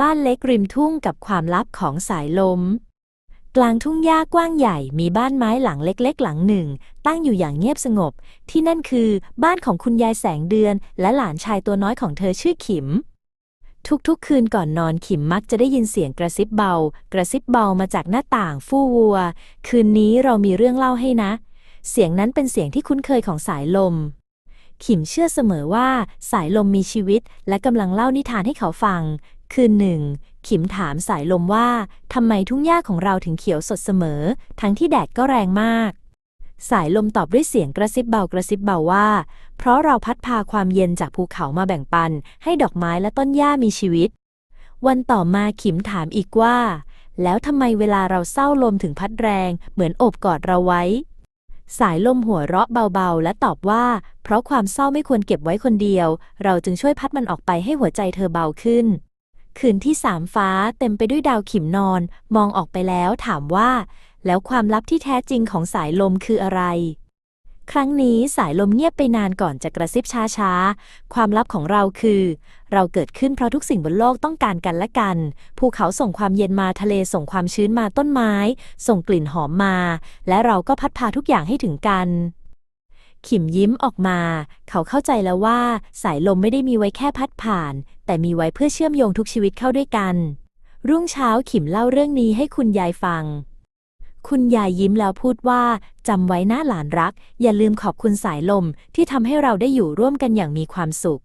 บ้านเล็กริมทุ่งกับความลับของสายลม กลางทุ่งหญ้ากว้างใหญ่มีบ้านไม้หลังเล็กๆ หลังหนึ่ง ตั้งอยู่อย่างเงียบสงบ ที่นั่นคือบ้านของคุณยายแสงเดือน และหลานชายตัวน้อยของเธอชื่อขิม ทุกๆ คืนก่อนนอนขิมมักจะได้ยินเสียงกระซิบเบา กระซิบเบามาจากหน้าต่างฟู่วัว คืนนี้เรามีเรื่องเล่าให้นะ เสียงนั้นเป็นเสียงที่คุ้นเคยของสายลมขิมเชื่อเสมอว่าสายลมมีชีวิตและกำลังเล่านิทานให้เขาฟัง คืนหนึ่ง ขิมถามสายลมว่าทำไมทุ่งหญ้าของเราถึงเขียวสดเสมอ ทั้งที่แดดก็แรงมาก สายลมตอบด้วยเสียงกระซิบเบากระซิบเบาว่า เพราะเราพัดพาความเย็นจากภูเขามาแบ่งปัน ให้ดอกไม้และต้นหญ้ามีชีวิต วันต่อมาขิมถามอีกว่า แล้วทำไมเวลาเราเศร้าลมถึงพัดแรง เหมือนโอบกอดเราไว้ สายลมหัวเราะเบาๆ และตอบว่า เพราะความเศร้าไม่ควรเก็บไว้คนเดียว เราจึงช่วยพัดมันออกไปให้หัวใจเธอเบาขึ้น คืนที่สามฟ้าเต็มไปด้วยดาวขิมนอน มองออกไปแล้วถามว่า แล้วความลับที่แท้จริงของสายลมคืออะไร ครั้งนี้สายลมเงียบไปนานก่อนจะกระซิบช้าๆ ความลับของเราคือ เราเกิดขึ้นเพราะทุกสิ่งบนโลกต้องการกันและกัน ภูเขาส่งความเย็นมาทะเลส่งความชื้นมาต้นไม้ ส่งกลิ่นหอมมา และเราก็พัดพาทุกอย่างให้ถึงกันขิมยิ้มออกมา เขาเข้าใจแล้วว่า สายลมไม่ได้มีไว้แค่พัดผ่าน แต่มีไว้เพื่อเชื่อมโยงทุกชีวิตเข้าด้วยกัน รุ่งเช้าขิมเล่าเรื่องนี้ให้คุณยายฟัง คุณยายยิ้มแล้วพูดว่าจำไว้นะหลานรัก อย่าลืมขอบคุณสายลมที่ทำให้เราได้อยู่ร่วมกันอย่างมีความสุข